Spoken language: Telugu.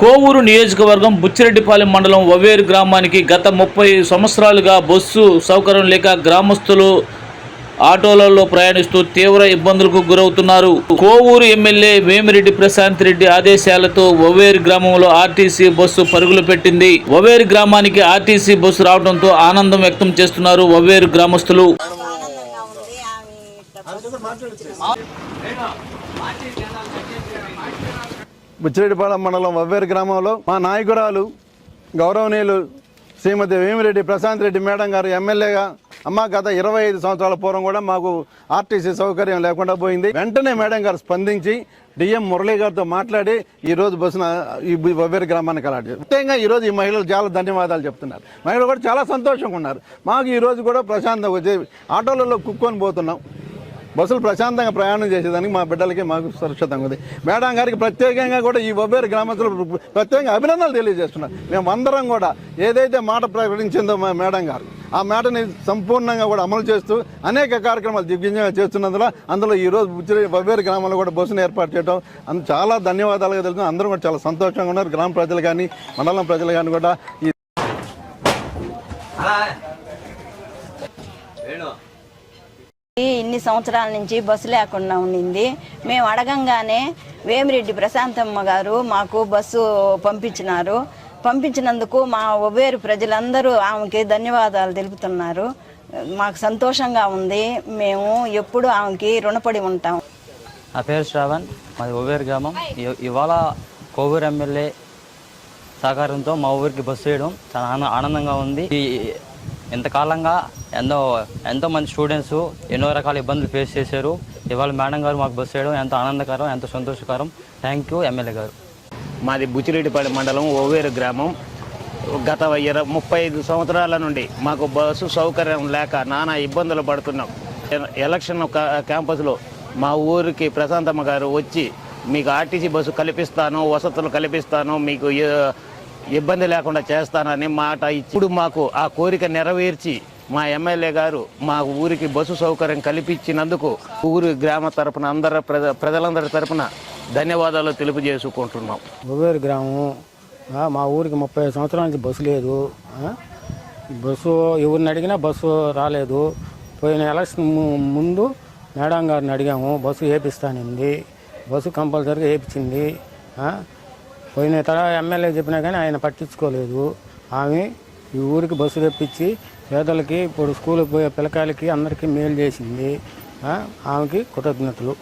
కోవూరు నియోజకవర్గం బుచ్చిరెడ్డిపాలెం మండలం ఒవేరు గ్రామానికి గత ముప్పై సంవత్సరాలుగా బస్సు సౌకర్యం లేక గ్రామస్తులు ఆటోలలో ప్రయాణిస్తూ తీవ్ర ఇబ్బందులకు గురవుతున్నారు. కోవూరు ఎమ్మెల్యే వేమిరెడ్డి ప్రశాంత్ రెడ్డి ఆదేశాలతో ఒవేరు గ్రామంలో ఆర్టీసీ బస్సు పరుగులు పెట్టింది. ఒవేరు గ్రామానికి ఆర్టీసీ బస్సు రావడంతో ఆనందం వ్యక్తం చేస్తున్నారు ఒవేరు గ్రామస్తులు ఆనందంగా ఉంది ఆమె ఇట్లా బుచ్చిరెడ్డిపాలెం మండలం వవ్వేరు గ్రామంలో మా నాయకురాలు గౌరవనీయులు శ్రీమతి వేమిరెడ్డి ప్రశాంత్ రెడ్డి మేడం గారు ఎమ్మెల్యేగా. అమ్మ గత ఇరవై ఐదు సంవత్సరాల పూర్వం కూడా మాకు ఆర్టీసీ సౌకర్యం లేకుండా పోయింది. వెంటనే మేడం గారు స్పందించి డిఎం మురళీ గారితో మాట్లాడి ఈ రోజు బస్సున ఈ వవ్వేరు గ్రామానికి అలాంటి ముఖ్యంగా ఈ రోజు ఈ మహిళలు చాలా ధన్యవాదాలు చెప్తున్నారు. మహిళలు కూడా చాలా సంతోషంగా ఉన్నారు. మాకు ఈరోజు కూడా ప్రశాంతంగా వచ్చి ఆటోలలో కుక్కొని పోతున్నాం. బస్సులు ప్రశాంతంగా ప్రయాణం చేసేదానికి మా బిడ్డలకి మాకు సురక్షితంగా ఉంది. మేడం గారికి ప్రత్యేకంగా కూడా ఈ ఒబ్బేరు గ్రామస్తులు ప్రత్యేకంగా అభినందనలు తెలియజేస్తున్నారు. మేము అందరం కూడా ఏదైతే మాట ప్రకటించిందో మా మేడం గారు ఆ మేటని సంపూర్ణంగా కూడా అమలు చేస్తూ అనేక కార్యక్రమాలు దిగ్విజయంగా చేస్తున్నందులో అందులో ఈ రోజు బబ్బేరు బొబ్బేరు గ్రామంలో కూడా బస్సును ఏర్పాటు చేయడం అందు చాలా ధన్యవాదాలుగా తెలుసు అందరూ కూడా చాలా సంతోషంగా ఉన్నారు. గ్రామ ప్రజలు కానీ మండలం ప్రజలు కానీ కూడా ఈ ఇన్ని సంవత్సరాల నుంచి బస్సు లేకుండా ఉండింది. మేము అడగంగానే వేమిరెడ్డి ప్రశాంతమ్మ గారు మాకు బస్సు పంపించినారు. పంపించినందుకు మా ఒవేరు ప్రజలందరూ ఆమెకి ధన్యవాదాలు తెలుపుతున్నారు. మాకు సంతోషంగా ఉంది. మేము ఎప్పుడు ఆమెకి రుణపడి ఉంటాం. నా పేరు శ్రావణ్. మాది ఓవేరు గ్రామం. ఇవాళ కోవూరు ఎమ్మెల్యే సహకారంతో మా ఊరికి బస్సు వేయడం చాలా ఆనందంగా ఉంది. ఈ ఇంతకాలంగా ఎంతో ఎంతో మంది స్టూడెంట్స్ ఎన్నో రకాల ఇబ్బందులు ఫేస్ చేశారు. ఇవాళ మేడం గారు మాకు బస్సు వేయడం ఎంతో ఆనందకరం ఎంతో సంతోషకరం. థ్యాంక్ యూ ఎమ్మెల్యే గారు. మాది బుచ్చిరెడ్డిపాలెం మండలం ఓవేరు గ్రామం. గత ఇరవై ముప్పై ఐదు సంవత్సరాల నుండి మాకు బస్సు సౌకర్యం లేక నానా ఇబ్బందులు పడుతున్నాం. ఎలక్షన్ క్యాంపస్లో మా ఊరికి ప్రశాంతమ్మ గారు వచ్చి మీకు ఆర్టీసీ బస్సు కల్పిస్తాను వసతులు కల్పిస్తాను మీకు ఇబ్బంది లేకుండా చేస్తానని మాట ఇప్పుడు మాకు ఆ కోరిక నెరవేర్చి మా ఎమ్మెల్యే గారు మా ఊరికి బస్సు సౌకర్యం కల్పించినందుకు ఊరి గ్రామ తరపున అందరి ప్రజ ప్రజలందరి తరపున ధన్యవాదాలు తెలుపుజేసుకుంటున్నాం గొవ్వేరు గ్రామం. మా ఊరికి ముప్పై సంవత్సరాల నుంచి బస్సు లేదు. బస్సు ఎవరిని అడిగినా బస్సు రాలేదు. పోయిన ఎలక్షన్ ము- ముందు మేడం గారిని అడిగాము బస్సు వేపిస్తానింది బస్సు కంపల్సరీగా వేపించింది పోయిన తర్వాత ఎమ్మెల్యే చెప్పినా కానీ ఆయన పట్టించుకోలేదు. ఆమె ఈ ఊరికి బస్సు తెప్పించి పేదలకి ఇప్పుడు స్కూల్కి పోయే పిల్లకాయలకి అందరికీ మేలు చేసింది. ఆమెకి కృతజ్ఞతలు.